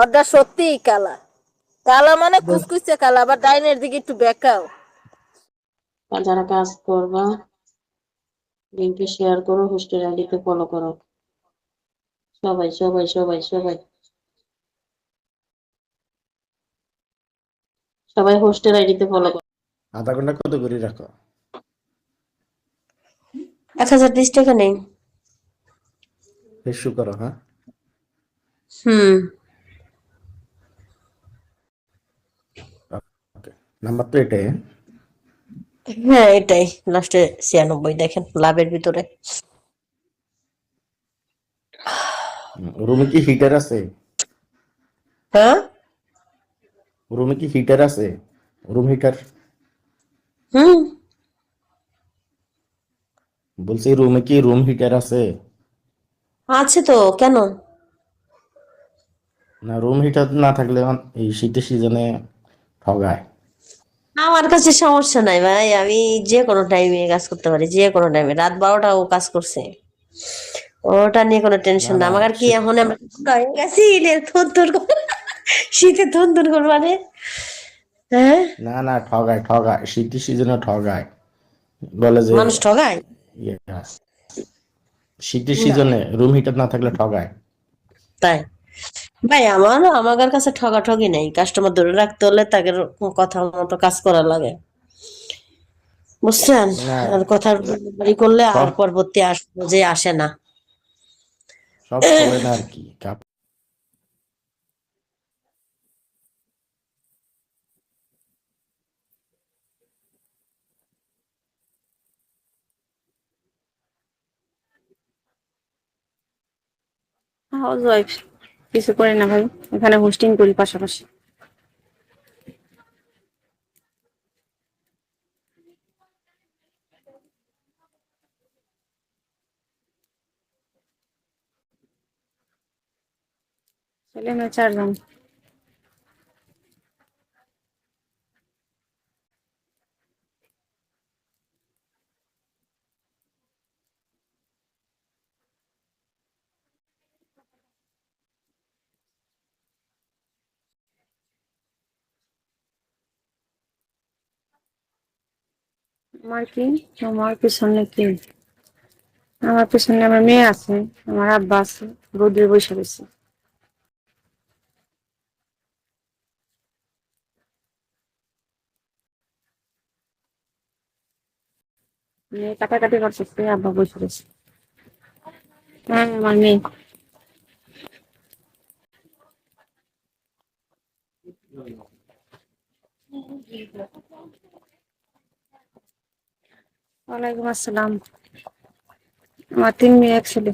ওটা সত্যিই কালা। কালা মানে কুচকুচে কালা আবার ডাইনের দিকে একটু বেঁকাও। যারা কাজ করবা লিঙ্কে শেয়ার করো হোস্টেল আইডিতে ফলো করো। সবাই সবাই সবাই সবাই। সবাই হোস্টেল আইডিতে ফলো করো। আধা ঘণ্টা কত করে রাখো? এক হাজার বিশ টাকা নেই। করো হ্যাঁ? হুম। নাম্বার তো এটাই হ্যাঁ? হ্যাঁ এটাই লাস্টে ছিয়ানব্বই দেখেন লাভের ভিতরে। রুমে কি হিটার আছে? হ্যাঁ? রুমে কি হিটার আছে? রুম হিটার হুম। বলছি রুমে কি রুম হিটার আছে? আছে তো কেন? না রুম হিটার না থাকলে এই শীতের সিজনে ঠগায়। আমার কাছে সমস্যা নাই ভাই আমি যে কোনো টাইমে কাজ করতে পারি যে কোনো টাইমে রাত বারোটা ও কাজ করছে। ওটা নিয়ে কোনো টেনশন না, আমার কি এখন আমরা হয়ে গেছি শীতে থর থর করব মানে হ্যাঁ? না না ঠগায় ঠগায়। শীতের সিজনে ঠগায়। বলে যে মানুষ ঠগায়? ইয়ে, শীতের সিজনে রুম হিটার না থাকলে ঠগায়। তাই? ভাই আমার আমার কাছে ঠগাঠগি নেই। কাস্টমার ধরে রাখতে হলে তাকে কথা মতো কাজ করা লাগে। বুঝছেন? আর কথা বাড়ি করলে আর পরবর্তী আসব যে আসে না। সব করে আর কি। কাপ হাউস ওয়াইফ কিছু করে না ভাই এখানে হোস্টিং করি পাশাপাশি। ছেলে মেয়ে চারজন। আমার কি? আমার পিছনে কি? আমার পিছনে আমার মেয়ে আছে, আমার আব্বা আছে রোদ্রে বসে রয়েছে। মেয়ে কাটাকাটি করতেছে, আব্বা বসে রয়েছে। হ্যাঁ আমার মেয়ে। ওয়ালাইকুম আসসালাম। আমার তিন মেয়ে এক ছেলে।